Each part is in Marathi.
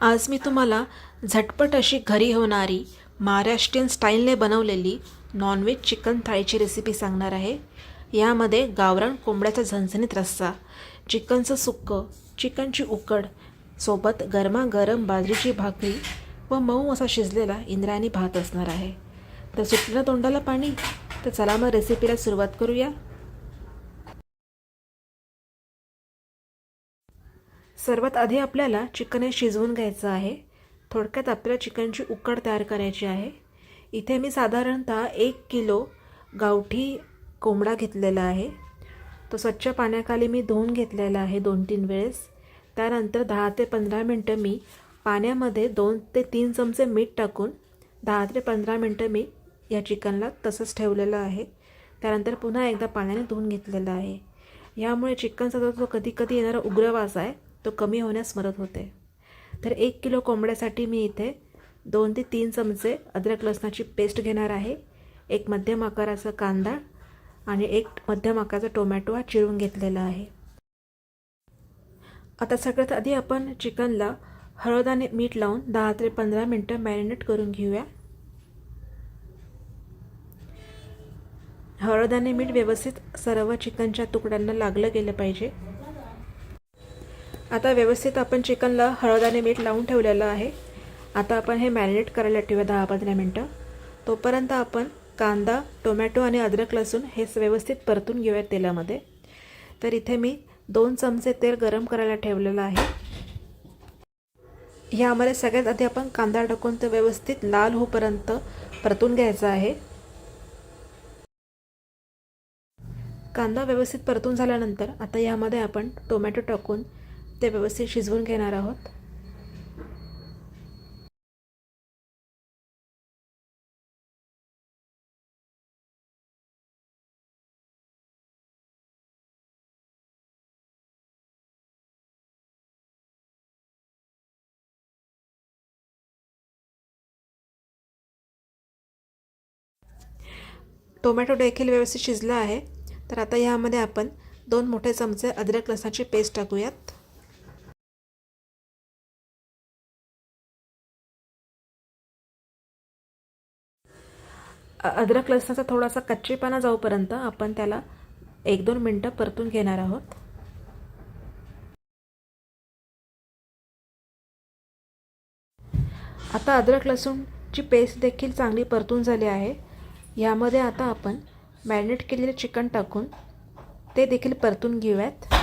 आज मी तुम्हाला झटपट अशी घरी होणारी महाराष्ट्रीयन स्टाईलने बनवलेली नॉनव्हेज चिकन थाळीची रेसिपी सांगणार आहे. यामध्ये गावरान कोंबड्याचा झणझणीत रस्सा चिकनचं सुक्कं चिकनची उकड सोबत गरमागरम बाजरीची भाकरी व मऊ असा शिजलेला इंद्रायणी भात असणार आहे. तर सुटलं तोंडाला पाणी तर चला मग रेसिपीला सुरुवात करूया. सर्वात आधी आपल्याला चिकन हे शिजवून घ्यायचं आहे. थोडक्यात आपल्याला चिकनची उकड तयार करायची आहे. इथे मी साधारणतः एक किलो गावठी कोंबडा घेतलेला आहे. तो स्वच्छ पाण्याखाली मी धुवून घेतलेला आहे दोन तीन वेळेस. त्यानंतर दहा ते पंधरा मिनटं मी पाण्यामध्ये दोन ते तीन चमचे मीठ टाकून दहा ते पंधरा मिनटं मी या चिकनला तसंच ठेवलेलं आहे. त्यानंतर पुन्हा एकदा पाण्याने धुवून घेतलेलं आहे. यामुळे चिकनचा जो जो कधी कधी येणारा उग्र वास आहे. तो कमी होण्यास मदत होते. तर एक किलो कोंबड्यासाठी मी इथे दोन ते तीन चमचे अद्रक लसणाची पेस्ट घेणार आहे. एक मध्यम आकाराचा कांदा आणि एक मध्यम आकाराचा टोमॅटो हा चिरून घेतलेला आहे. आता सगळ्यात आधी आपण चिकनला हळद आणि मीठ लावून दहा ते पंधरा मिनटं मॅरिनेट करून घेऊया. हळद आणि मीठ व्यवस्थित सर्व चिकनच्या तुकड्यांना लागलं गेलं पाहिजे. आता व्यवस्थित आपण चिकनला हळद आणि मीठ लावून ठेवलेलं आहे. आता आपण हे मॅरिनेट करायला ठेवूया दहा पंधरा मिनटं. तोपर्यंत आपण कांदा टोमॅटो आणि अद्रक लसूण हे व्यवस्थित परतून घेऊया तेलामध्ये. तर इथे मी दोन चमचे तेल गरम करायला ठेवलेलं आहे. ह्यामध्ये सगळ्यात आधी आपण कांदा टाकून ते व्यवस्थित लाल होपर्यंत परतून घ्यायचा आहे. कांदा व्यवस्थित परतून झाल्यानंतर आता यामध्ये आपण टोमॅटो टाकून ते व्यवस्थित शिजवून घेणार आहोत. टोमॅटो देखील व्यवस्थित शिजला आहे. तर आता यामध्ये आपण दोन मोठे चमचे अद्रक लसणाची पेस्ट टाकूयात. अद्रक लसणाचा थोडासा कच्चेपणा जाऊपर्यंत आपण त्याला एक दोन मिनटं परतून घेणार आहोत. आता अद्रक लसूणची पेस्ट देखील चांगली परतून झाली आहे. यामध्ये आता आपण मॅरिनेट केलेले चिकन टाकून ते देखील परतून घेऊयात.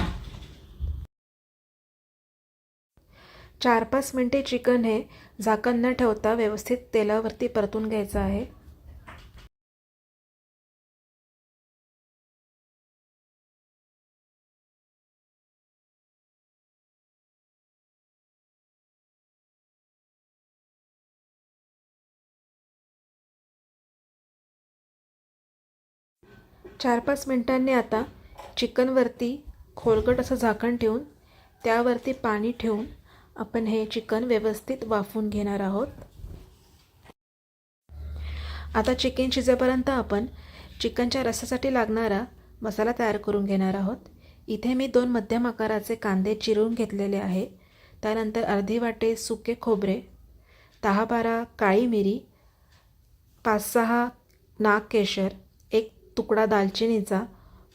चार पाच मिनटे चिकन हे झाकण न ठेवता व्यवस्थित तेलावरती परतून घ्यायचं आहे. चार पाच मिनटांनी आता चिकनवरती खोलगट असं झाकण ठेवून त्यावरती पाणी ठेवून आपण हे चिकन व्यवस्थित वाफवून घेणार आहोत. आता चिकन शिजेपर्यंत आपण चिकनच्या रसासाठी लागणारा मसाला तयार करून घेणार आहोत. इथे मी दोन मध्यम आकाराचे कांदे चिरून घेतलेले आहे. त्यानंतर अर्धी वाटे सुके खोबरे दहा बारा काळी मिरी पाच सहा नाग केशर तुकडा दालचिनीचा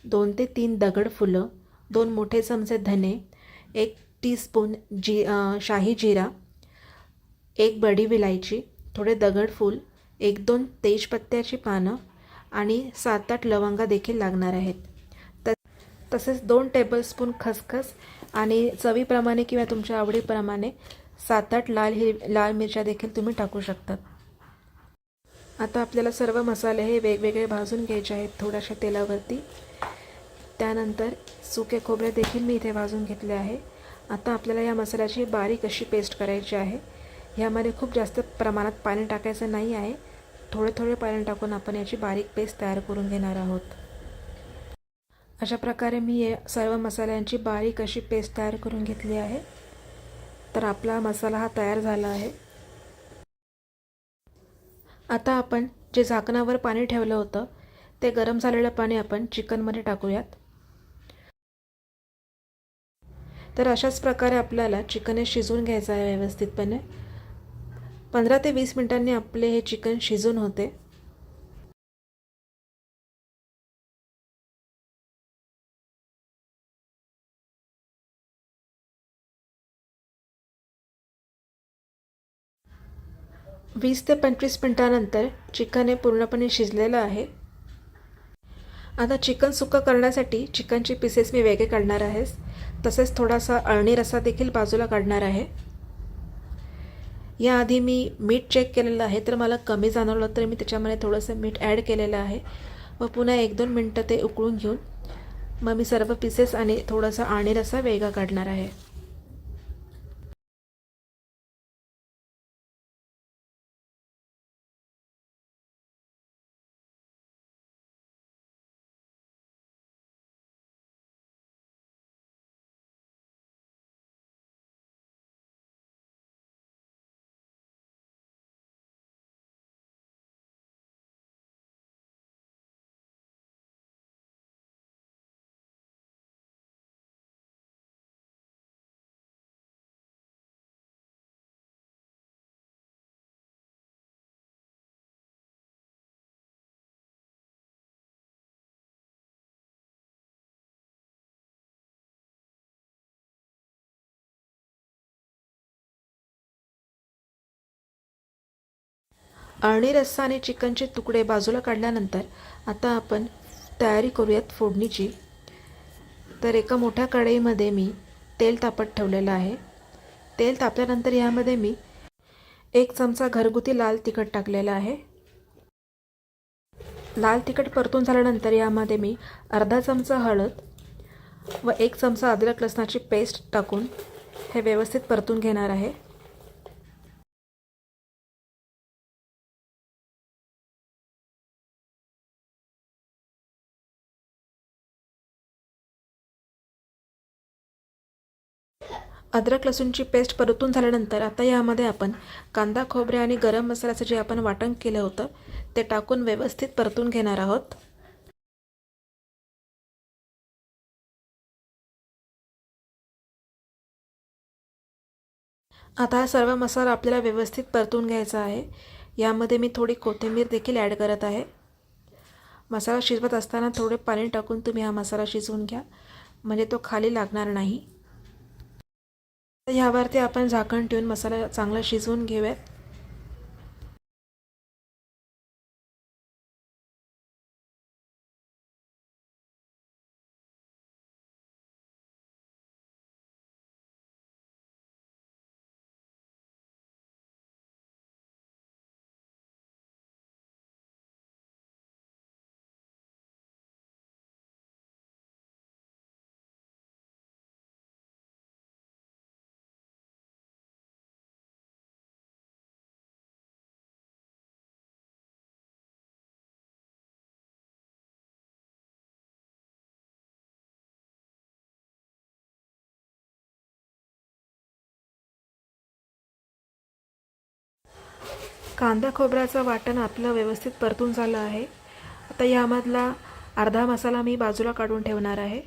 दोन ते तीन दगड फुलं दोन मोठे चमचे धने एक टीस्पून जी शाही जिरा एक बडी विलायची थोडे दगडफूल एक दोन तेजपत्त्याची पानं आणि सात आठ लवंगा देखील लागणार आहेत. त तसेच दोन टेबलस्पून खसखस आणि चवीप्रमाणे किंवा तुमच्या आवडीप्रमाणे सात आठ लाल हिर लाल मिरच्या देखील तुम्ही टाकू शकतात. आता आपल्याला सर्व मसाले हे वेगवेगळे भाजून घ्यायचे आहेत थोड्याशा तेलावरती. त्यानंतर सुके खोबरे देखील मी इथे भाजून घेतले आहे. आता आपल्याला या मसाल्याची बारीक अशी पेस्ट करायची आहे. ह्यामध्ये खूप जास्त प्रमाणात पाणी टाकायचं नाही आहे. थोडे थोडे पाणी टाकून आपण याची बारीक पेस्ट तयार करून घेणार आहोत. अशा प्रकारे मी या सर्व मसाल्यांची बारीक अशी पेस्ट तयार करून घेतली आहे. तर आपला मसाला हा तयार झाला आहे. आता आपण जे झाकणावर पाणी ठेवलं होतं ते गरम झालेलं पाणी आपण चिकनमध्ये टाकूयात. तर अशाच प्रकारे आपल्याला चिकन हे शिजवून घ्यायचं आहे व्यवस्थितपणे. पंधरा ते वीस मिनटांनी आपले हे चिकन शिजून होते. वीस ते पंचवीस मिनटानंतर चिकन हे पूर्णपणे शिजलेलं आहे. आता चिकन सुक्कं करण्यासाठी चिकनचे पीसेस मी वेगळे काढणार आहेस तसेच थोडासा अळणी रस्सा देखील बाजूला काढणार आहे. याआधी मी मीठ चेक केलेलं आहे तर मला कमी जाणवलं तर मी त्याच्यामध्ये थोडंसं मीठ ॲड केलेलं आहे. व पुन्हा एक दोन मिनटं ते उकळून घेऊन मग मी सर्व पीसेस आणि थोडासा आणि रसा वेगळा काढणार आहे. अळणी रस्सा आणि चिकनचे तुकडे बाजूला काढल्यानंतर आता आपण तयारी करूयात फोडणीची. तर एका मोठ्या कढईमध्ये मी तेल तापत ठेवलेलं आहे. तेल तापल्यानंतर यामध्ये मी एक चमचा घरगुती लाल तिखट टाकलेला आहे. लाल तिखट परतून झाल्यानंतर यामध्ये मी अर्धा चमचा हळद व एक चमचा अद्रक लसणाची पेस्ट टाकून हे व्यवस्थित परतून घेणार आहे. अद्रक लसूणची पेस्ट परतून झाल्यानंतर आता यामध्ये आपण कांदा खोबरे आणि गरम मसाल्याचं जे आपण वाटण केलं होतं ते टाकून व्यवस्थित परतून घेणार आहोत. आता हा सर्व मसाला आपल्याला व्यवस्थित परतून घ्यायचा आहे. यामध्ये मी थोडी कोथिंबीर देखील ॲड करत आहे. मसाला शिजवत असताना थोडे पाणी टाकून तुम्ही हा मसाला शिजवून घ्या. म्हणजे तो खाली लागणार नाही. ह्यावरती आपण झाकण ठेवून मसाला चांगला शिजवून घेऊयात. कांदा खोबऱ्याचं वाटण आपलं व्यवस्थित परतून झालं आहे. आता यामधला अर्धा मसाला मी बाजूला काढून ठेवणार आहे.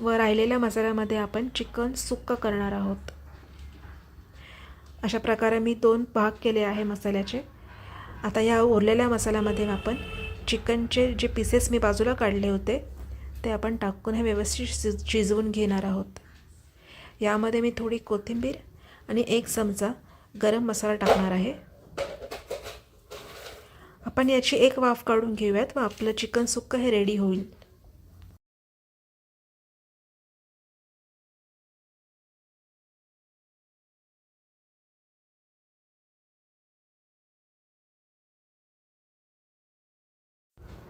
व राहिलेल्या मसाल्यामध्ये आपण चिकन सुक्क करणार आहोत. अशा प्रकारे मी दोन भाग केले आहे मसाल्याचे. आता या उरलेल्या मसाल्यामध्ये आपण चिकनचे जे पीसेस मी बाजूला काढले होते ते आपण टाकून हे व्यवस्थित शिज शिजवून घेणार आहोत. यामध्ये मी थोडी कोथिंबीर आणि एक चमचा गरम मसाला टाकणार आहे. आपण याची एक वाफ काढून घेऊयात. व आपलं चिकन सुक्क हे रेडी होईल.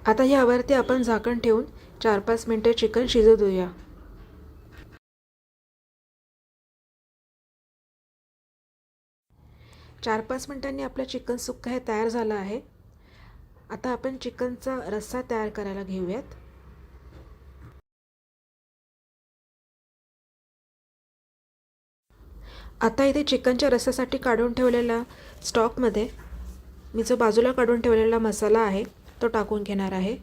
आता यावरती आपण झाकण ठेवून चार पाच मिनटं चिकन शिजू देऊया चार पाच मिनटांनी आपलं चिकन सुक्का हे तयार झालं आहे. आता आपण चिकनचा रस्सा तयार करायला घेऊयात. आता इथे चिकनच्या रस्स्यासाठी काढून ठेवलेला स्टॉकमध्ये मी जो बाजूला काढून ठेवलेला मसाला आहे तो टाकून घेणार आहे.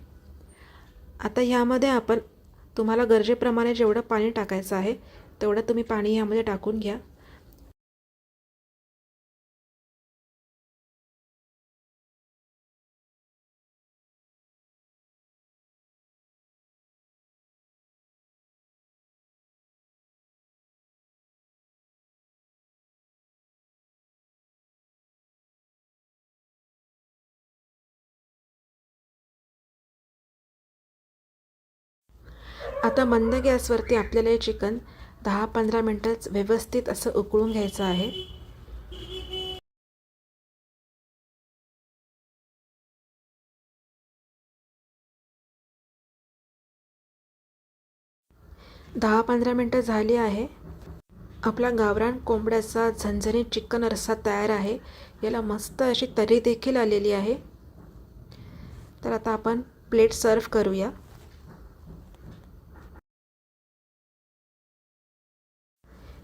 आता ह्यामध्ये आपण तुम्हाला गरजेप्रमाणे जेवढं पाणी टाकायचं आहे तेवढं तुम्ही पाणी यामध्ये टाकून घ्या. आता मंद गॅसवरती आपल्याला हे चिकन दहा पंधरा मिनटंच व्यवस्थित असं उकळून घ्यायचं आहे. दहा पंधरा मिनटं झाली आहे. आपला गावरान कोंबड्याचा झणझणीत चिकन रस्सा तयार आहे. याला मस्त अशी तरी देखील आलेली आहे. तर आता आपण प्लेट सर्व करूया.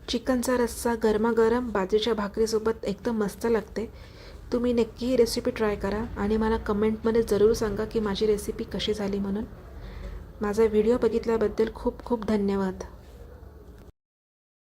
चिकनचा रस्सा गरमागरम बाजरीच्या भाकरीसोबत एकदम मस्त लागते. तुम्ही नक्की ही रेसिपी ट्राय करा आणि मला कमेंटमध्ये जरूर सांगा की माझी रेसिपी कशी झाली म्हणून. माझा व्हिडिओ बघितल्याबद्दल खूप खूप धन्यवाद.